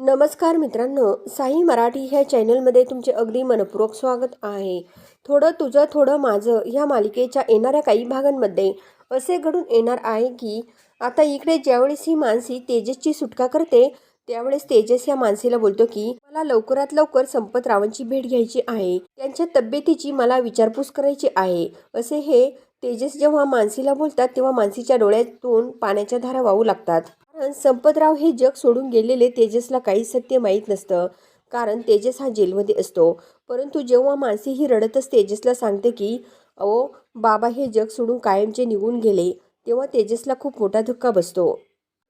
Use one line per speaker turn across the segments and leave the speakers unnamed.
नमस्कार मित्रांनो साई मराठी ह्या चॅनलमध्ये तुमचे अगदी मनपूर्वक स्वागत आहे. थोडं तुझं थोडं माझं ह्या मालिकेच्या येणाऱ्या काही भागांमध्ये असे घडून येणार आहे की आता इकडे ज्यावेळेस ही मानसी तेजसची सुटका करते त्यावेळेस तेजस या मानसीला बोलतो की मला लवकरात लवकर संपतरावांची भेट घ्यायची आहे. त्यांच्या तब्येतीची मला विचारपूस करायची आहे. असे हे तेजस जेव्हा मानसीला बोलतात तेव्हा मानसीच्या डोळ्यातून पाण्याच्या धारा वाहू लागतात. संपतराव हे जग सोडून गेलेले तेजसला काही सत्य माहीत नसतं. कारण तेजस हा जेलमध्ये असतो. परंतु जेव्हा मानसी ही रडतच तेजसला सांगते की अहो बाबा हे जग सोडून कायमचे निघून गेले तेव्हा तेजसला खूप मोठा धक्का बसतो.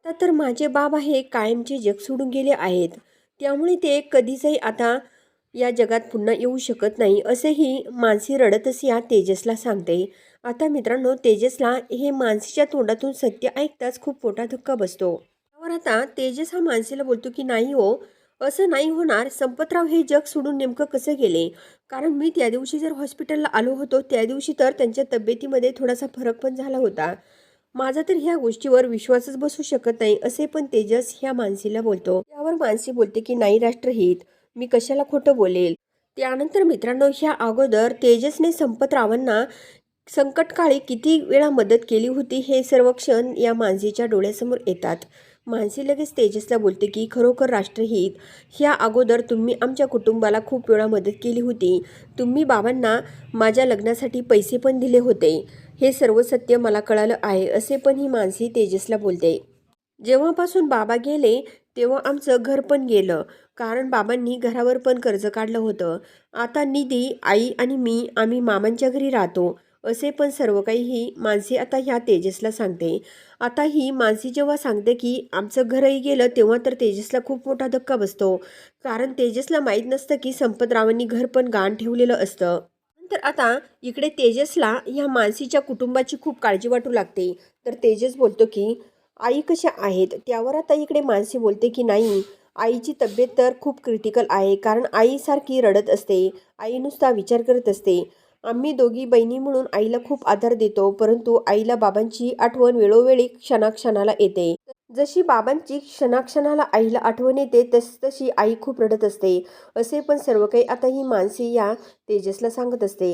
आता तर माझे बाबा हे कायमचे जग सोडून गेले आहेत. त्यामुळे ते कधीचही आता या जगात पुन्हा येऊ शकत नाही असेही मानसी रडतच या तेजसला सांगते. आता मित्रांनो तेजसला हे मानसीच्या तोंडातून सत्य ऐकताच खूप मोठा धक्का बसतो. त्यावर आता तेजस हा मानसीला बोलतो की नाही हो असं नाही होणार. संपतराव हे जग सोडून नेमकं कसं गेले? कारण मी त्या दिवशी जर हॉस्पिटलला आलो होतो त्या दिवशी तर त्यांच्या तब्येतीमध्ये थोडासा फरक पण झाला होता. माझा तर ह्या गोष्टीवर विश्वासच बसू शकत नाही असे पण तेजस ह्या मानसीला बोलतो. त्यावर मानसी बोलते की नाही राष्ट्रहित. मी कशाला खोटं बोलेल? त्यानंतर मित्रांनो ह्या अगोदर तेजसने संपतरावांना संकटकाळी किती वेळा मदत केली होती हे सर्व क्षण या मानसीच्या डोळ्यासमोर येतात. मानसी लगेच तेजसला बोलते की खरोखर राष्ट्रहित. ह्या अगोदर तुम्ही आमच्या कुटुंबाला खूप वेळा मदत केली होती. तुम्ही बाबांना माझ्या लग्नासाठी पैसे पण दिले होते. हे सर्व सत्य मला कळालं आहे असे पण ही मानसी तेजसला बोलते. जेव्हापासून बाबा गेले तेव्हा आमचं घर पण गेलं. कारण बाबांनी घरावर पण कर्ज काढलं होतं. आता निधी आई आणि मी आम्ही मामांच्या घरी राहतो. असे पण सर्व काही ही मानसी आता ह्या तेजसला सांगते. आता ही मानसी जेव्हा सांगते की आमचं घरही गेलं तेव्हा तर तेजसला खूप मोठा धक्का बसतो. कारण तेजसला माहीत नसतं की संपतरावांनी घर पण गाण ठेवलेलं असतं. तर आता इकडे तेजसला ह्या मानसीच्या कुटुंबाची खूप काळजी वाटू लागते. तर तेजस बोलतो की आई कशा आहेत? त्यावर आता इकडे मानसी बोलते की नाही. आईची तब्येत तर खूप क्रिटिकल आहे. कारण आईसारखी रडत असते. आई नुसता विचार करत असते. आम्ही दोघी बहिणी म्हणून आईला खूप आधार देतो परंतु आईला बाबांची आठवण वेळोवेळी क्षणाक्षणाला येते. जशी बाबांची क्षणाक्षणाला आईला आठवण येते तस तशी आई खूप रडत असते. असे पण सर्व काही आता ही मानसी या तेजसला सांगत असते.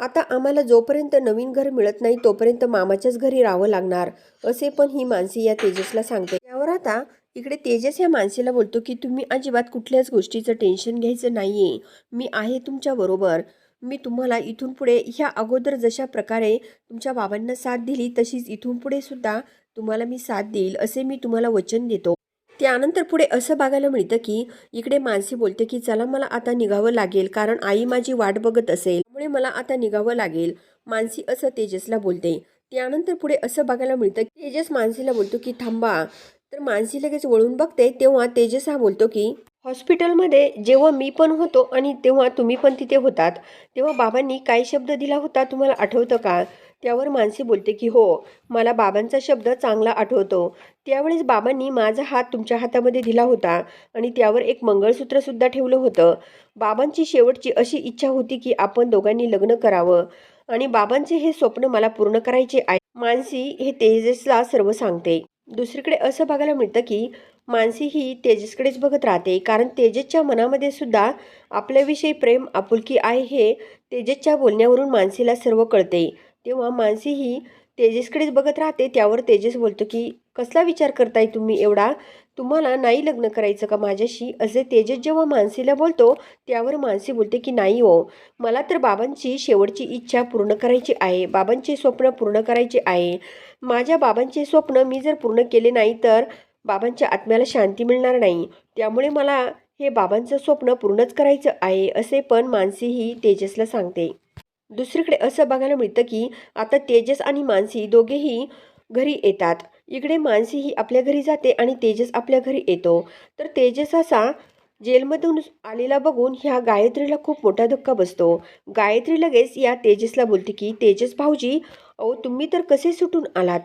आता आम्हाला जोपर्यंत नवीन घर मिळत नाही तोपर्यंत मामाच्याच घरी राहावं लागणार असे पण ही मानसी या तेजसला सांगते. त्यावर आता इकडे तेजस या मानसीला बोलतो की तुम्ही अजिबात कुठल्याच गोष्टीचं टेन्शन घ्यायचं नाहीये. मी आहे तुमच्या बरोबर. मी तुम्हाला इथून पुढे ह्या अगोदर जशा प्रकारे तुमच्या बाबांना साथ दिली तशीच इथून पुढे सुद्धा तुम्हाला मी साथ देईल असे मी तुम्हाला वचन देतो. त्यानंतर पुढे असं बघायला मिळतं की इकडे मानसी बोलते की चला मला आता निघावं लागेल कारण आई माझी वाट बघत असेल त्यामुळे मला आता निघावं लागेल. मानसी असं तेजसला बोलते. त्यानंतर पुढे असं बघायला मिळतं तेजस मानसीला बोलतो की थांबा. तर मानसी लगेच वळून बघते तेव्हा तेजस हा बोलतो की हॉस्पिटलमध्ये जेव्हा मी पण होतो आणि तेव्हा तुम्ही पण तिथे होतात तेव्हा बाबांनी काय शब्द दिला होता तुम्हाला आठवतं का? त्यावर मानसी बोलते की हो मला बाबांचा शब्द चांगला आठवतो. त्यावेळेस बाबांनी माझा हात तुमच्या हातामध्ये दिला होता आणि त्यावर एक मंगळसूत्रसुद्धा ठेवलं होतं. बाबांची शेवटची अशी इच्छा होती की आपण दोघांनी लग्न करावं आणि बाबांचे हे स्वप्न मला पूर्ण करायचे आहे. मानसी हे तेजसला सर्व सांगते. दुसरीकडे असं बघायला मिळतं की मानसी ही तेजसकडेच बघत राहते. कारण तेजसच्या मनामध्ये सुद्धा आपल्याविषयी प्रेम आपुलकी आहे हे तेजसच्या बोलण्यावरून मानसीला सर्व कळते. तेव्हा मानसी ही तेजसकडेच बघत राहते. त्यावर तेजस बोलतो की कसला विचार करताय तुम्ही एवढा? तुम्हाला नाही लग्न करायचं का माझ्याशी? असे तेजस जेव्हा मानसीला बोलतो त्यावर मानसी बोलते की नाही हो. मला तर बाबांची शेवटची इच्छा पूर्ण करायची आहे. बाबांचे स्वप्न पूर्ण करायचे आहे. माझ्या बाबांचे स्वप्न मी जर पूर्ण केले नाही तर बाबांच्या आत्म्याला शांती मिळणार नाही. त्यामुळे मला हे बाबांचं स्वप्न पूर्णच करायचं आहे असे पण मानसी ही तेजसला सांगते. दुसरीकडे असं बघायला मिळतं की आता तेजस आणि मानसी दोघेही घरी येतात. इकडे मानसी ही आपल्या घरी जाते आणि तेजस आपल्या घरी येतो. तर तेजस असा जेलमधून आलेला बघून ह्या गायत्रीला खूप मोठा धक्का बसतो. गायत्री लगेच या तेजसला बोलते की तेजस भाऊजी अहो तुम्ही तर कसे सुटून आलात?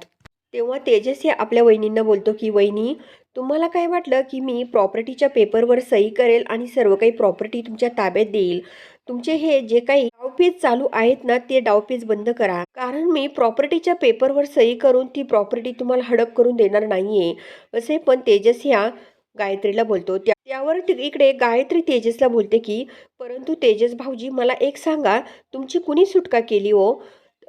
तेव्हा तेजस या आपल्या वहिनींना बोलतो की वहिनी तुम्हाला काय वाटलं की मी प्रॉपर्टीच्या पेपरवर सही करेल आणि सर्व काही प्रॉपर्टी तुमच्या ताब्यात देईल? तुमचे हे जे काही डावपेच चालू आहेत ना ते डावपेच बंद करा. कारण मी प्रॉपर्टीच्या पेपरवर सही करून ती प्रॉपर्टी तुम्हाला हडप करून देणार नाहीये. असे पण तेजस ह्या गायत्रीला बोलतो. त्या त्यावर इकडे गायत्री तेजसला बोलते की परंतु तेजस भाऊजी मला एक सांगा तुमची कुणी सुटका केली हो?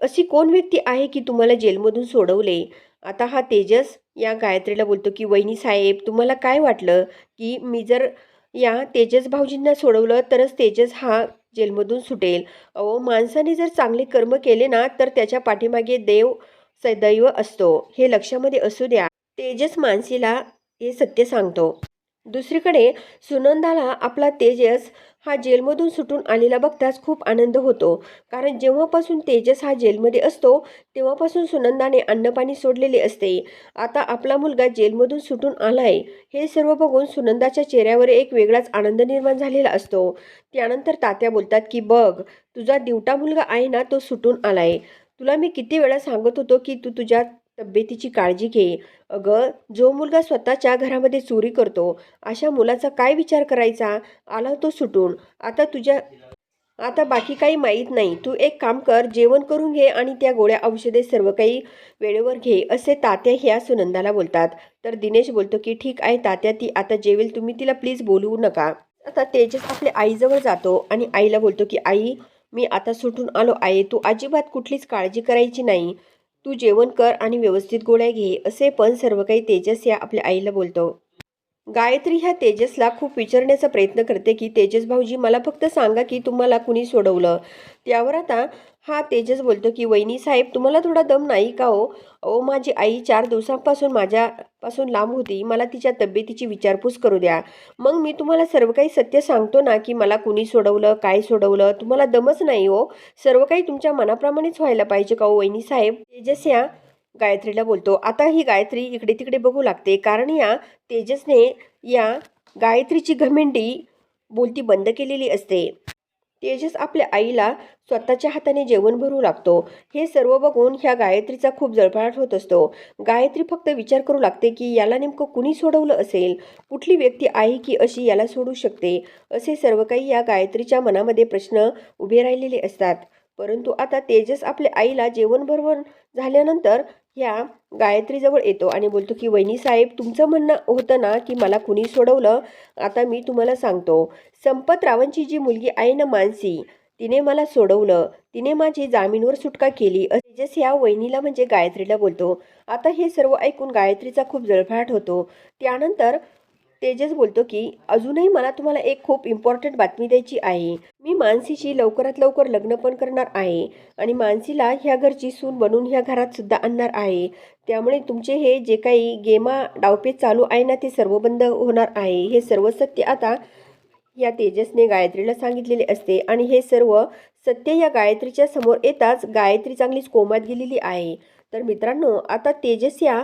अशी कोण व्यक्ती आहे की तुम्हाला जेलमधून सोडवले? आता हा तेजस या गायत्रीला बोलतो की वहिनी साहेब तुम्हाला काय वाटलं की मी जर या तेजस भाऊजींना सोडवलं तरच तेजस हा जेलमधून सुटेल. अहो माणसाने जर चांगले कर्म केले ना तर त्याच्या पाठीमागे देव सदैव असतो. हे लक्षामध्ये असू द्या. तेजस मानसीला हे सत्य सांगतो. दुसरीकडे सुनंदाला आपला तेजस हा जेलमधून सुटून आलेला बघताच खूप आनंद होतो. कारण जेव्हापासून तेजस हा जेलमध्ये असतो तेव्हापासून सुनंदाने अन्नपाणी सोडलेले असते. आता आपला मुलगा जेलमधून सुटून आलाय हे सर्व बघून सुनंदाच्या चेहऱ्यावर एक वेगळाच आनंद निर्माण झालेला असतो. त्यानंतर तात्या बोलतात की बघ तुझा दिवटा मुलगा आहे ना तो सुटून आलाय. तुला मी किती वेळा सांगत होतो की तू तुझ्या तब्येतीची काळजी घे. अगं जो मुलगा स्वतःच्या घरामध्ये चोरी करतो अशा मुलाचा काय विचार करायचा? आला तो सुटून. आता तुझ्या आता बाकी काही माहीत नाही. तू एक काम कर जेवण करून घे आणि त्या गोळ्या औषधे सर्व काही वेळेवर घे असे तात्या ह्या सुनंदाला बोलतात. तर दिनेश बोलतो की ठीक आहे तात्या ती आता जेवेल. तुम्ही तिला प्लीज बोलवू नका. आता तेजस आपल्या आईजवळ जातो आणि आईला बोलतो की आई मी आता सुटून आलो आहे. तू अजिबात कुठलीच काळजी करायची नाही. तू जेवण कर आणि व्यवस्थित गोळ्या घे असे पण सर्व काही तेजस या आपल्या आईला बोलतो. गायत्री ह्या तेजसला खूप विचारण्याचा प्रयत्न करते की तेजस भाऊजी मला फक्त सांगा की तुम्हाला कुणी सोडवलं? त्यावर आता हा तेजस बोलतो की वहिनी साहेब तुम्हाला थोडा दम नाही का हो? अहो माझी आई चार दिवसांपासून माझ्यापासून लांब होती. मला तिच्या तब्येतीची विचारपूस करू द्या. मग मी तुम्हाला सर्व काही सत्य सांगतो ना की मला कुणी सोडवलं काय सोडवलं? तुम्हाला दमच नाही हो? सर्व काही तुमच्या मनाप्रमाणेच व्हायला पाहिजे का हो वहिनी साहेब? तेजस या गायत्रीला बोलतो. आता ही गायत्री इकडे तिकडे बघू लागते. कारण या तेजसने या गायत्रीची घमेंडी बोलती बंद केलेली असते. तेजस आपल्या आईला स्वतःच्या हाताने जेवण भरू लागतो. हे सर्व बघून ह्या गायत्रीचा खूप जळफळाट होत असतो. गायत्री फक्त विचार करू लागते की याला नेमकं कुणी सोडवलं असेल? कुठली व्यक्ती आहे की अशी याला सोडू शकते? असे सर्व काही या गायत्रीच्या मनामध्ये प्रश्न उभे राहिलेले असतात. परंतु आता तेजस आपल्या आईला जेवण भरवून झाल्यानंतर ह्या गायत्रीजवळ येतो आणि बोलतो की वहिनी साहेब तुमचं म्हणणं होतं ना की मला कुणी सोडवलं? आता मी तुम्हाला सांगतो. संपतरावांची जी मुलगी आहे ना मानसी तिने मला सोडवलं. तिने माझी जामीनवर सुटका केली. तेजस या वहिनीला म्हणजे गायत्रीला बोलतो. आता हे सर्व ऐकून गायत्रीचा खूप जळफळाट होतो. त्यानंतर तेजस बोलतो की अजूनही मला तुम्हाला एक खूप इम्पॉर्टंट बातमी द्यायची आहे. मी मानसीशी लवकरात लवकर लग्न पण करणार आहे आणि मानसीला ह्या घरची सून बनून ह्या घरात सुद्धा आणणार आहे. त्यामुळे तुमचे हे जे काही गेमा डावपे चालू आहे ना ते सर्व बंद होणार आहे. हे सर्व सत्य आता या तेजसने गायत्रीला सांगितलेले असते आणि हे सर्व सत्य या गायत्रीच्या समोर येताच गायत्री चांगलीच कोमात गेलेली आहे. तर मित्रांनो आता तेजस या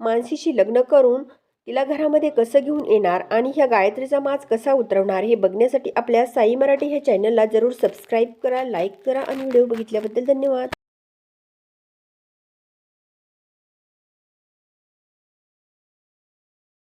मानसीशी लग्न करून तिला घरामध्ये कसं घेऊन येणार आणि ह्या गायत्रीचा माज कसा उतरवणार हे बघण्यासाठी आपल्या साई मराठी ह्या चॅनलला जरूर सबस्क्राईब करा लाईक करा आणि व्हिडिओ बघितल्याबद्दल धन्यवाद.